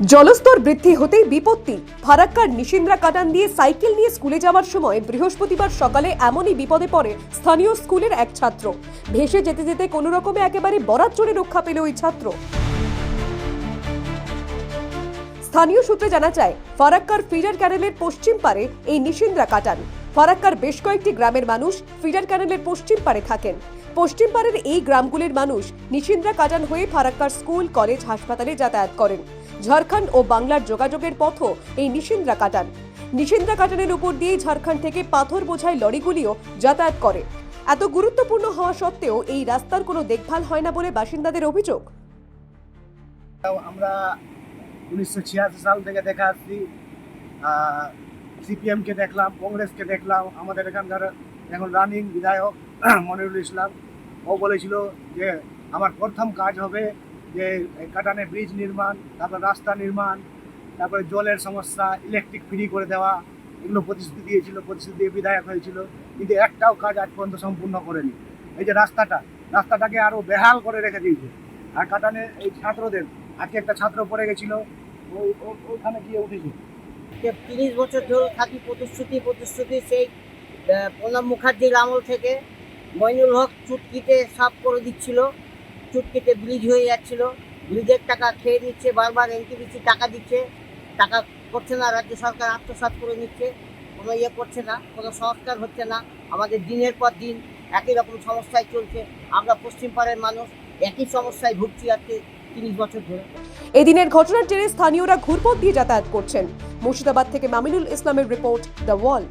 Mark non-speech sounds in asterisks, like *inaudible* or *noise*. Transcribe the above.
জলস্তর বৃদ্ধি হতেই বিপত্তি। ফারাক্কার নিশিন্দ্রা কাটান দিয়ে সাইকেল নিয়ে স্কুলে যাওয়ার সময় বৃহস্পতিবার সকালে এমনই বিপদে পড়ে স্থানীয় স্কুলের এক ছাত্র। ভেসে যেতে যেতে কোনো রকমে একেবারে বরাত চড়ে রক্ষা পেল ওই ছাত্র। স্থানীয় সূত্রে জানা যায়, ফারাক্কার ফিডার ক্যানেলের পশ্চিম পারে এই নিশিন্দ্রা কাটান। ফারাক্কার বেশ কয়েকটি গ্রামের মানুষ ফিডার ক্যানেলের পশ্চিম পারে থাকেন। পশ্চিম পারের এই গ্রামগুলির মানুষ নিশিন্দ্রা কাটান হয়ে ফারাক্কার স্কুল, কলেজ, হাসপাতালে যাতায়াত করেন। ঝাড়খণ্ড ও বাংলার যোগাযোগের পথও এই নিশিন্দ্রা কাটান। নিশিন্দ্রা কাটানের উপর দিয়ে ঝাড়খণ্ড থেকে পাথর বোঝাই লরিগুলিও যাতায়াত করে। এত গুরুত্বপূর্ণ হওয়া সত্ত্বেও এই রাস্তার কোনো দেখভাল হয় না বলে বাসিন্দাদের অভিযোগ। আমরা উনিশশো ছিয়াশি সাল থেকে দেখা আসছি। সিপিএমকে দেখলাম, কংগ্রেসকে দেখলাম, আমাদের এখানকার এখন রানিং বিধায়ক *clears throat* মনিরুল ইসলাম। ও বলেছিল যে, আমার প্রথম কাজ হবে যে কাটানে ব্রিজ নির্মাণ, তারপর রাস্তা নির্মাণ, তারপরে জলের সমস্যা ইলেকট্রিক ফ্রি করে দেওয়া, এগুলো প্রতিশ্রুতি দিয়েছিল, প্রতিশ্রুতি দিয়ে বিধায়ক হয়েছিল, কিন্তু একটাও কাজ আজ পর্যন্ত সম্পূর্ণ করেনি। এই যে রাস্তাটা, রাস্তাটাকে আরও বেহাল করে রেখে দিয়েছে। আর কাটানে এই ছাত্রদের, আজকে একটা ছাত্র পড়ে গেছিল ওখানে গিয়ে উঠেছে। তিরিশ বছর ধরে থাকি প্রতিশ্রুতি প্রতিশ্রুতি সেই প্রণব মুখার্জির আমল থেকে। মইনুল হক চুটকিতে সাফ করে দিচ্ছিল। চুটকিতে ব্রিজ হয়ে যাচ্ছিল। ব্রিজের টাকা খেয়ে নিচ্ছে বারবার এনটিপিসি টাকা দিচ্ছে। টাকা করছে না, রাজ্য সরকার আত্মসাৎ করে নিচ্ছে। কোনো ইয়ে করছে না, কোনো সংস্কার হচ্ছে না। আমাদের দিনের পর দিন একই রকম সমস্যায় চলছে। আমরা পশ্চিম পাড়ের মানুষ, একই সমস্যায় ভুগছি আজকে তিরিশ বছর ধরে। এদিনের ঘটনার জেরে স্থানীয়রা ঘুরপথ দিয়ে যাতায়াত করছেন। মুর্শিদাবাদ থেকে মামিনুল ইসলামের রিপোর্ট দ্য ওয়াল